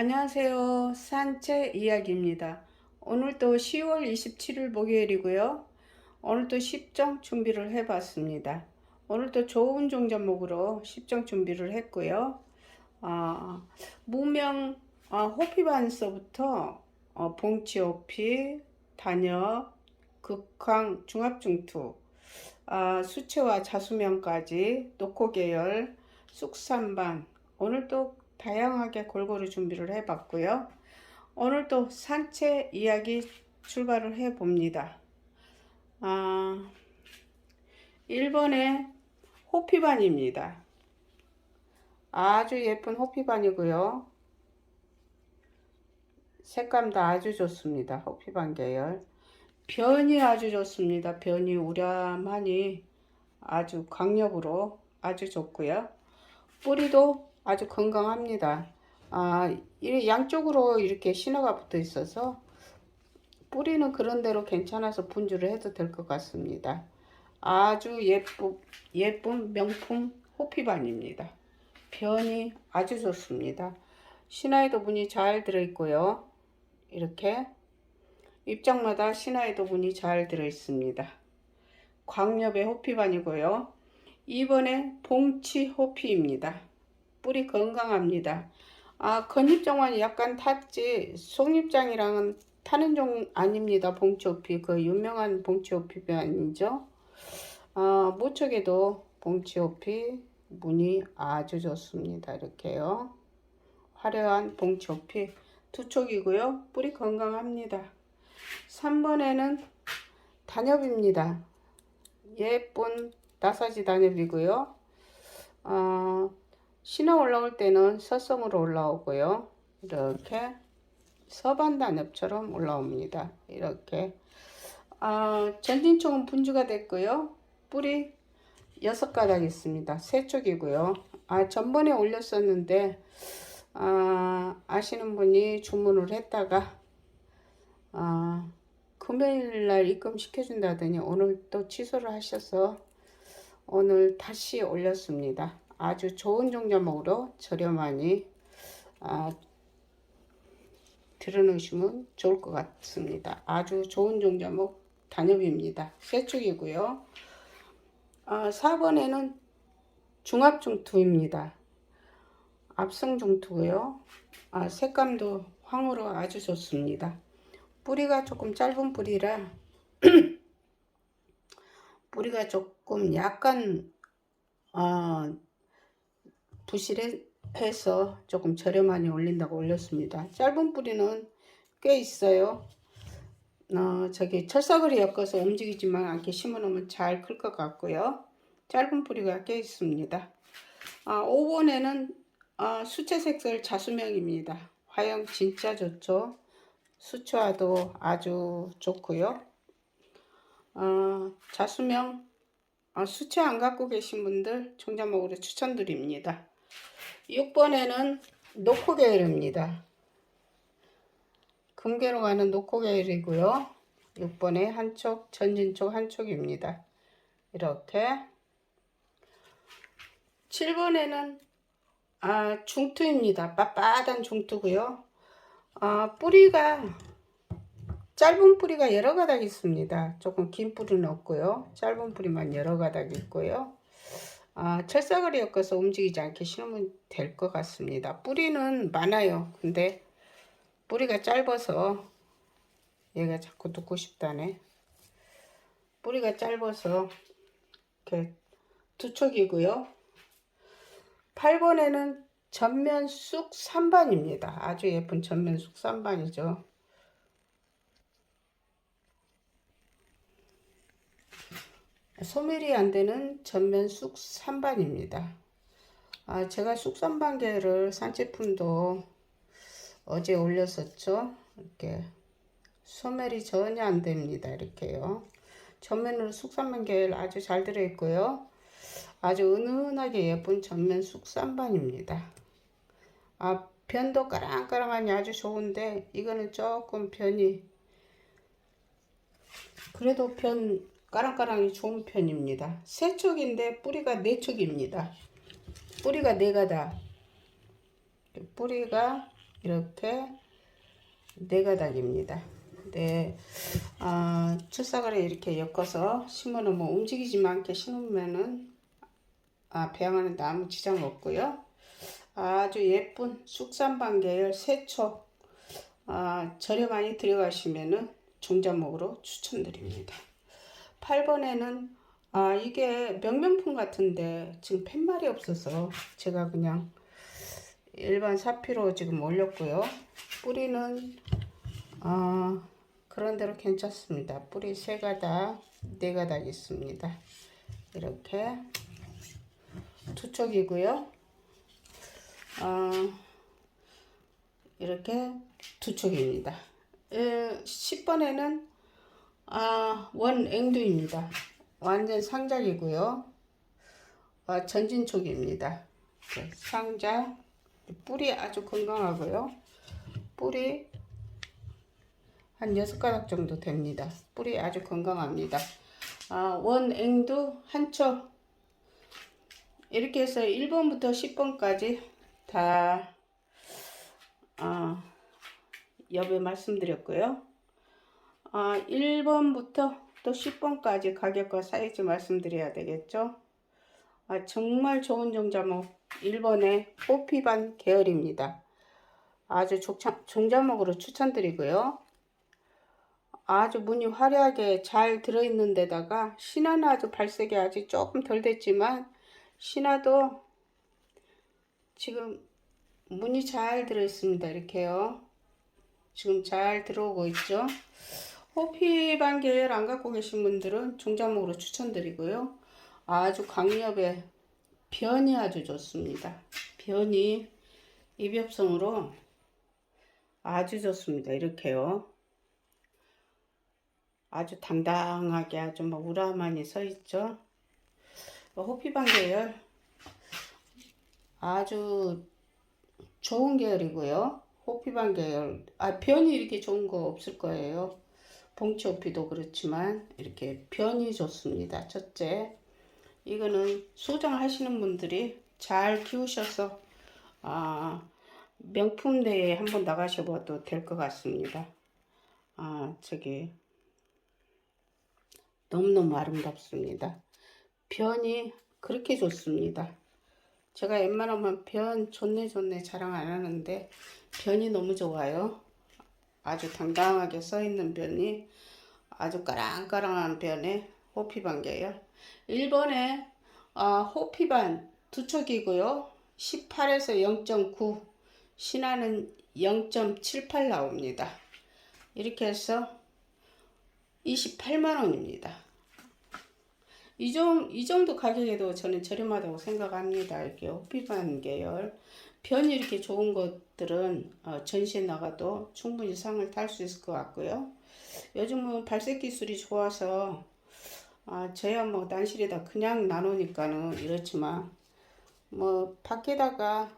안녕하세요. 산책 이야기입니다. 오늘도 10월 27일 목요일이고요. 오늘도 10정 준비를 해봤습니다. 오늘도 좋은 종자목으로 10정 준비를 했고요. 아, 무명 아, 호피반서부터 어, 봉치 호피, 단엽, 극황, 중합중투, 아, 수채화 자수명까지 노코 계열, 쑥산반 오늘도 다양하게 골고루 준비를 해봤고요. 오늘도 산책 이야기 출발을 해봅니다. 아, 1번의 호피반입니다. 아주 예쁜 호피반이고요. 색감도 아주 좋습니다. 호피반 계열. 변이 아주 좋습니다. 변이 우람하니 아주 강력으로 아주 좋고요. 뿌리도 아주 건강합니다. 아, 이 양쪽으로 이렇게 신호가 붙어 있어서 뿌리는 그런 대로 괜찮아서 분주를 해도 될 것 같습니다. 아주 예쁜, 예쁜 명품 호피반입니다. 변이 아주 좋습니다. 신화에도 문이 잘 들어있고요. 이렇게 입장마다 신화에도 문이 잘 들어있습니다. 광엽의 호피반이고요. 2번에 봉치 호피입니다. 뿌리 건강합니다. 아, 건잎장만이 약간 탔지 속잎장이랑은 타는 종 아닙니다. 봉치 호피 그 유명한 봉치 호피 아니죠. 아, 모척에도 봉치 호피 무늬 아주 좋습니다. 이렇게요. 화려한 봉치 호피 두 촉이고요. 뿌리 건강합니다. 3번에는 단엽입니다. 예쁜 나사지 단엽이고요. 어, 신화 올라올 때는 서성으로 올라오고요. 이렇게 서반 단엽처럼 올라옵니다. 이렇게 어, 전진총은 분주가 됐고요. 뿌리 여섯 가닥 있습니다. 세 쪽이고요. 아 전번에 올렸었는데 아, 아시는 분이 주문을 했다가 아, 금요일날 입금시켜준다더니 오늘 또 취소를 하셔서 오늘 다시 올렸습니다. 아주 좋은 종자목으로 저렴하니 아, 들어놓으시면 좋을 것 같습니다. 아주 좋은 종자목 단엽입니다. 세 축이고요. 아, 4번에는 중합중투입니다. 앞성중투고요. 아, 색감도 황으로 아주 좋습니다. 뿌리가 조금 짧은 뿌리라 뿌리가 조금 약간 어, 부실해서 조금 저렴하게 올린다고 올렸습니다. 짧은 뿌리는 꽤 있어요. 어, 저기 철사거리 엮어서 움직이지만 않게 심어놓으면 잘 클 것 같고요. 짧은 뿌리가 꽤 있습니다. 아, 5번에는 아, 수채색설 자수명입니다. 화형 진짜 좋죠. 수초화도 아주 좋고요. 어, 자수명 어, 수채 안 갖고 계신 분들 종자목으로 추천드립니다. 6번에는 노코게일입니다. 금괴로 가는 노코게일이고요. 6번에 한쪽, 전진쪽 한쪽입니다. 이렇게 7번에는 아, 중투입니다. 빳빳한 중투고요. 아, 뿌리가 짧은 뿌리가 여러 가닥 있습니다. 조금 긴 뿌리는 없고요. 짧은 뿌리만 여러 가닥 있고요. 아, 철사거리 엮어서 움직이지 않게 심으면 될 것 같습니다. 뿌리는 많아요. 근데 뿌리가 짧아서 얘가 자꾸 듣고 싶다네. 뿌리가 짧아서 이렇게 두 촉이고요. 8번에는 전면 쑥 3반입니다. 아주 예쁜 전면 쑥 3반이죠. 소멸이 안 되는 전면 쑥 3반입니다. 아, 제가 쑥 3반개를 산제품도 어제 올렸었죠. 이렇게 소멸이 전혀 안 됩니다. 이렇게요. 전면으로 쑥 3반개 아주 잘 들어있고요. 아주 은은하게 예쁜 전면 쑥 3반입니다. 아, 변도 까랑까랑하니 아주 좋은데 이거는 조금 변이 그래도 변 까랑까랑이 좋은 편입니다. 세 촉인데 뿌리가 네 촉입니다. 뿌리가 네 가닥. 뿌리가 이렇게 네 가닥입니다. 네, 아, 출사가래 이렇게 엮어서 심어놓으면 움직이지 않게 심으면은 아, 배양하는데 아무 지장 없고요. 아주 예쁜 쑥산반 계열 새초 아, 많이 들어가시면은 종자목으로 추천드립니다. 8번에는 아 이게 명명품 같은데 지금 팻말이 없어서 제가 그냥 일반 사피로 지금 올렸고요. 뿌리는 아 그런 대로 괜찮습니다. 뿌리 세 가닥, 네 가닥 있습니다. 이렇게 투척이고요. 아 이렇게 두 촉입니다. 10번에는 아, 원 앵두입니다. 완전 상작이고요. 아, 전진촉입니다. 네, 상작. 뿌리 아주 건강하고요. 뿌리 한 6가닥 정도 됩니다. 뿌리 아주 건강합니다. 아, 원 앵두 한 촉. 이렇게 해서 1번부터 10번까지 다 아, 여배 말씀드렸고요. 아, 1번부터 또 10번까지 가격과 사이즈 말씀드려야 되겠죠. 아, 정말 좋은 종자목 1번의 호피반 계열입니다. 아주 족참, 종자목으로 추천드리고요. 아주 무늬 화려하게 잘 들어있는 데다가 신화는 아주 발색이 아직 조금 덜 됐지만 신화도 지금 문이 잘 들어있습니다. 이렇게요. 지금 잘 들어오고 있죠. 호피반 계열 안 갖고 계신 분들은 종자목으로 추천드리고요. 아주 강력의 변이 아주 좋습니다. 변이 입엽성으로 아주 좋습니다. 이렇게요. 아주 당당하게 아주 막 우라만이 서 있죠. 호피반 계열 아주 좋은 계열이고요. 호피반 계열. 아, 변이 이렇게 좋은 거 없을 거예요. 봉치 호피도 그렇지만 이렇게 변이 좋습니다. 첫째. 이거는 소장하시는 분들이 잘 키우셔서 아, 명품 대회에 한번 나가셔봐도 될 것 같습니다. 아, 저기 너무너무 아름답습니다. 변이 그렇게 좋습니다. 제가 웬만하면 변 좋네 좋네 자랑 안 하는데 변이 너무 좋아요. 아주 당당하게 써 있는 변이 아주 까랑까랑한 변에 호피반 계열 1번에 아, 호피반 두 척이고요. 18에서 0.9 신화는 0.78 나옵니다. 이렇게 해서 28만원입니다. 이, 정, 이 정도 가격에도 저는 저렴하다고 생각합니다. 이렇게 호피반 계열. 변이 이렇게 좋은 것들은 어, 전시에 나가도 충분히 상을 탈 수 있을 것 같고요. 요즘은 발색 기술이 좋아서 아, 저야 뭐 난실에다 그냥 나누니까는 이렇지만 뭐 밖에다가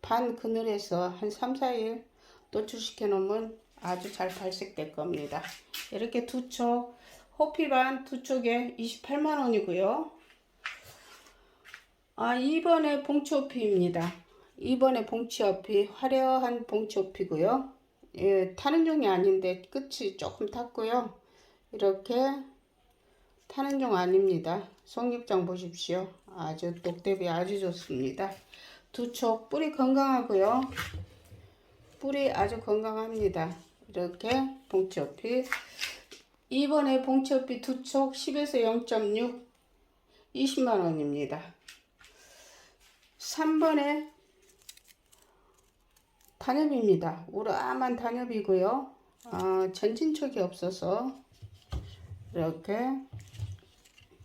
반 그늘에서 한 3, 4일 노출시켜 놓으면 아주 잘 발색될 겁니다. 이렇게 두 촉, 호피반 두 쪽에 28만 원이고요. 아, 2번에 봉치호피입니다. 2번에 봉치호피, 화려한 봉치호피고요. 예, 타는 종이 아닌데 끝이 조금 탔고요. 이렇게 타는 종 아닙니다. 송잎장 보십시오. 아주 녹대비 아주 좋습니다. 두촉 뿌리 건강하고요. 뿌리 아주 건강합니다. 이렇게 봉치호피 2번에 봉치호피 두촉 10에서 0.6 20만원입니다. 3번에 단엽입니다. 우라만 단엽이고요. 어, 전진촉이 없어서 이렇게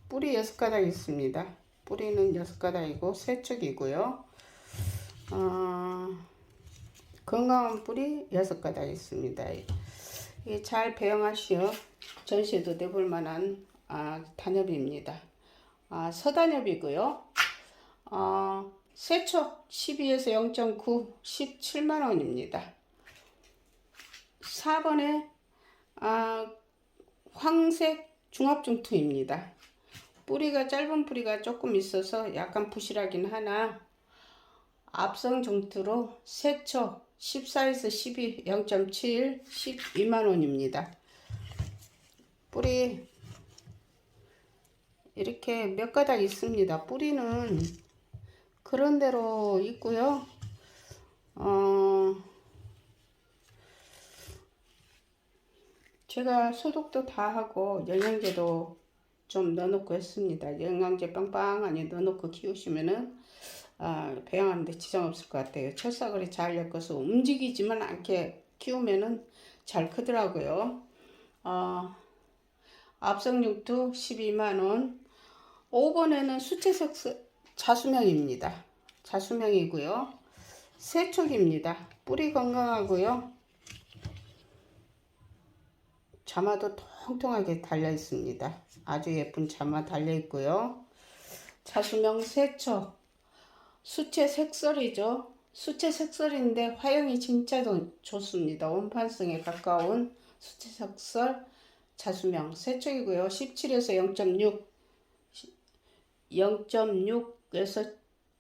뿌리 6가닥 있습니다. 뿌리는 6가닥이고 세척이고요. 어, 건강한 뿌리 6가닥 있습니다. 잘 배양하시어 전시에도 내볼 만한 아, 단엽입니다. 아, 서단엽이고요. 아, 세척 12에서 0.9 17만원입니다. 4번에 아, 황색 중합중투입니다. 뿌리가 짧은 뿌리가 조금 있어서 약간 부실하긴 하나 앞성 중투로 세초 14에서 12, 0.7, 12만원입니다. 뿌리 이렇게 몇 가닥 있습니다. 뿌리는 그런 대로 있고요. 어, 제가 소독도 다 하고 영양제도 좀 넣어놓고 했습니다. 영양제 빵빵하니 넣어놓고 키우시면은 아, 배양하는데 지장 없을 것 같아요. 철사거리 잘 엮어서 움직이지만 않게 키우면은 잘 크더라고요. 어, 앞성육투 12만원 5번에는 수채색 자수명입니다. 자수명이고요. 세촉입니다. 뿌리 건강하고요. 자마도 통통하게 달려 있습니다. 아주 예쁜 자마 달려 있고요. 자수명 세촉 수채 색설이죠. 수채 색설인데 화형이 진짜 도- 좋습니다. 원판성에 가까운 수채 색설 자수명 세촉이고요. 17에서 0.6 0.6 에서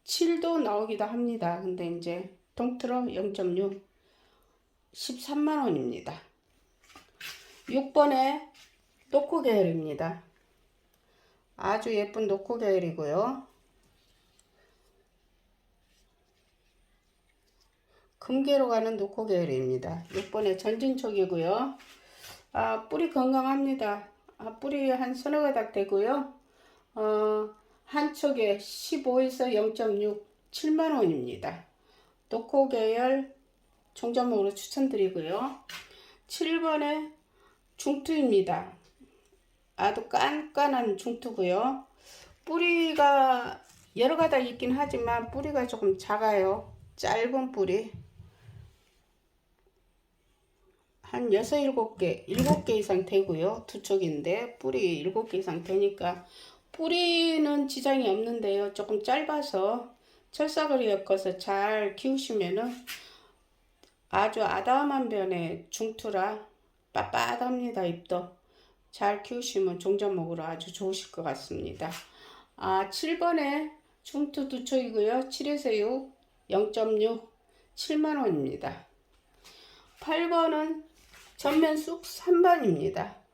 7도 나오기도 합니다. 근데 이제 통틀어 0.6 13만 원입니다. 6번에 노코 계열입니다. 아주 예쁜 노코 계열이고요. 금계로 가는 노코 계열입니다. 6번에 전진촉이고요. 아, 뿌리 건강합니다. 아, 뿌리 한 서너 가닥 되고요. 어, 한 촉에 15에서 0.6, 7만 원입니다. 노코 계열 종자목으로 추천드리고요. 7번에 중투입니다. 아주 깐깐한 중투고요. 뿌리가 여러 가닥 있긴 하지만 뿌리가 조금 작아요. 짧은 뿌리. 한 6, 7개, 7개 이상 되고요. 두 촉인데 뿌리 7개 이상 되니까 뿌리는 지장이 없는데요. 조금 짧아서 철사거리 엮어서 잘 키우시면은 아주 아담한 변의 중투라 빳빳합니다. 잎도 잘 키우시면 종자목으로 아주 좋으실 것 같습니다. 아 7번에 중투 두 촉이고요. 7에서 6, 0.6, 7만원입니다. 8번은 전면 쑥 3번입니다.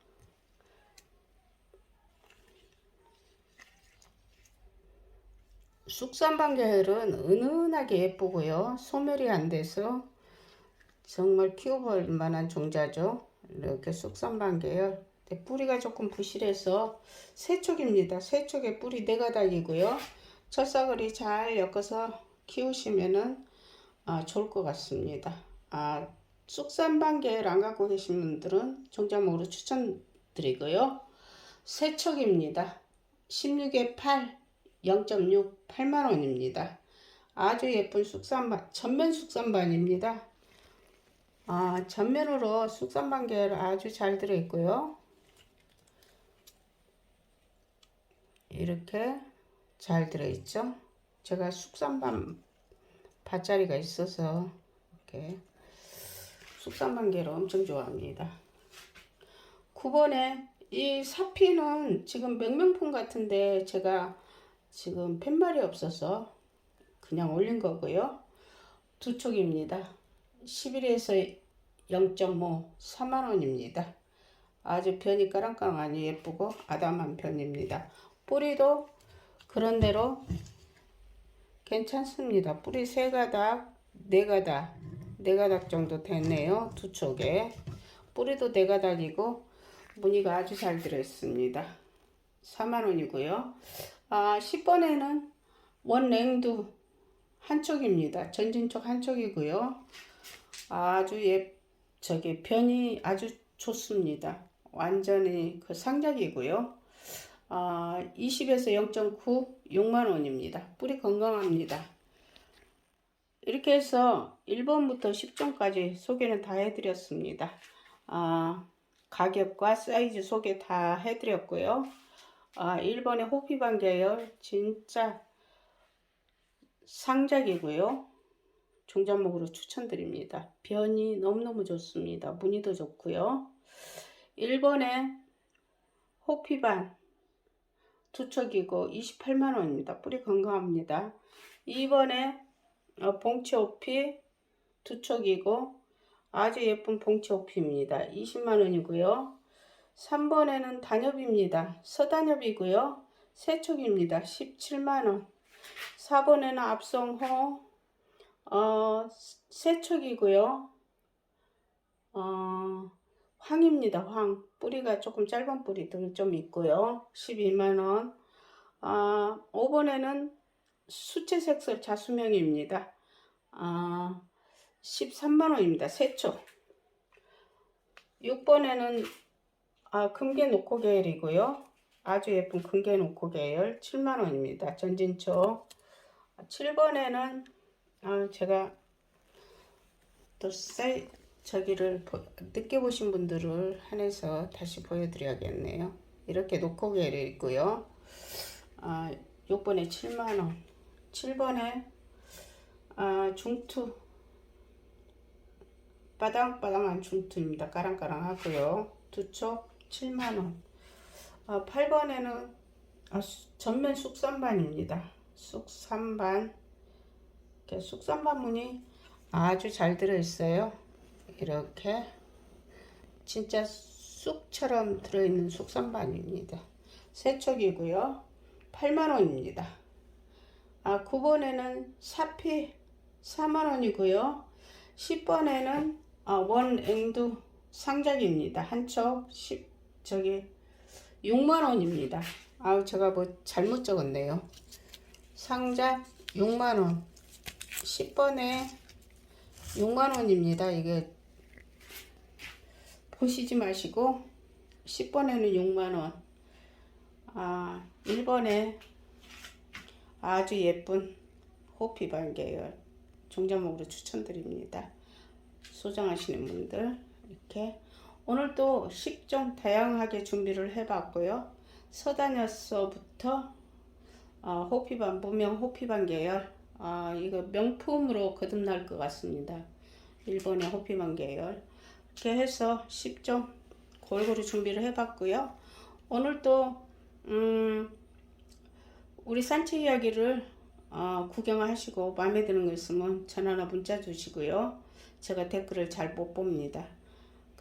쑥삼방 계열은 은은하게 예쁘고요. 소멸이 안 돼서 정말 키워볼 만한 종자죠. 이렇게. 근데 뿌리가 조금 부실해서 세촉입니다. 세촉의 뿌리 네 가닥이고요. 철사거리 잘 엮어서 키우시면은 아, 좋을 것 같습니다. 아, 쑥삼방 계열 안 갖고 계신 분들은 종자목으로 추천드리고요. 세촉입니다. 16에 8, 0.6, 8만 원입니다. 아주 예쁜 쑥삼반, 전면 쑥삼반입니다. 아, 전면으로 쑥삼반 계열 아주 잘 들어있고요. 이렇게 잘 들어있죠. 제가 쑥삼반 밭자리가 있어서 이렇게 쑥삼반 계를 엄청 좋아합니다. 9번에 이 사피는 지금 명명품 같은데 제가 지금 팻말이 없어서 그냥 올린 거고요. 두 촉입니다. 11에서 0.5 4만원입니다. 아주 변이 까랑까랑하니 예쁘고 아담한 편입니다. 뿌리도 그런대로 괜찮습니다. 뿌리 세 가닥, 네 가닥, 네 가닥 정도 됐네요. 두 촉에. 뿌리도 네 가닥이고 무늬가 아주 잘 들어있습니다. 4만원이고요. 아, 10번에는 원랭두 한 촉입니다. 전진촉 한 촉이고요. 아주 예, 저기 변이 아주 좋습니다. 완전히 그 상작이고요. 아, 20에서 0.9, 6만 원입니다. 뿌리 건강합니다. 이렇게 해서 1번부터 10점까지 소개는 다 해드렸습니다. 아, 가격과 사이즈 소개 다 해드렸고요. 아, 1번의 호피반 계열 진짜 상작이고요. 종잣목으로 추천드립니다. 변이 너무너무 좋습니다. 무늬도 좋고요. 1번에 호피반 투척이고 28만원입니다. 뿌리 건강합니다. 2번에 어, 봉치 오피 두 촉이고 아주 예쁜 봉치 오피입니다. 20만 원이고요. 3번에는 단엽입니다. 서단엽이고요. 세 촉입니다. 17만 원. 4번에는 압송호 어, 세 촉이고요. 어, 황입니다. 황. 뿌리가 조금 짧은 뿌리들 좀 있고요. 12만 원. 아, 5번에는 수채색설 자수명입니다. 아, 13만 원입니다. 세초. 6번에는 아, 금괴 노코 계열이고요. 아주 예쁜 금괴 노코 계열 7만 원입니다. 전진초. 7번에는 아, 제가 또 사이 저기를 보- 늦게 보신 분들을 한해서 다시 보여드려야겠네요. 이렇게 노코 계열이 있고요. 아, 6번에 7만원 7번에 아, 중투 바당바당한 중투입니다. 까랑까랑하고요. 두쪽 7만원 아, 8번에는 아, 수- 전면 쑥선반입니다. 쑥선반 이렇게 쑥선반 무늬 아주 잘 들어있어요. 이렇게 진짜 쑥처럼 들어있는 쑥선반입니다. 세척이고요. 8만원입니다. 아, 9번에는 사피 4만원이고요. 10번에는 아, 원앵두 상작입니다. 10, 저기 6만원입니다. 아우 제가 뭐 잘못 적었네요. 상작 6만원 10번에 6만원입니다. 이게 보시지 마시고 10번에는 6만원 아 1번에 아주 예쁜 호피반 계열 종자목으로 추천드립니다. 소장하시는 분들 이렇게 오늘 또 식종 다양하게 준비를 해봤고요. 서다녀서부터 어, 호피반 무명 호피반 계열 아 이거 명품으로 거듭날 것 같습니다. 일본의 호피반 계열 이렇게 해서 10종 골고루 준비를 해봤고요. 오늘 또 음, 우리 산책 이야기를 어, 구경하시고 마음에 드는 거 있으면 전화나 문자 주시고요. 제가 댓글을 잘 못 봅니다.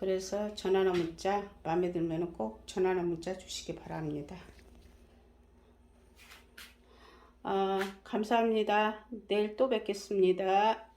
그래서 전화나 문자 마음에 들면 꼭 전화나 문자 주시기 바랍니다. 아, 감사합니다. 내일 또 뵙겠습니다.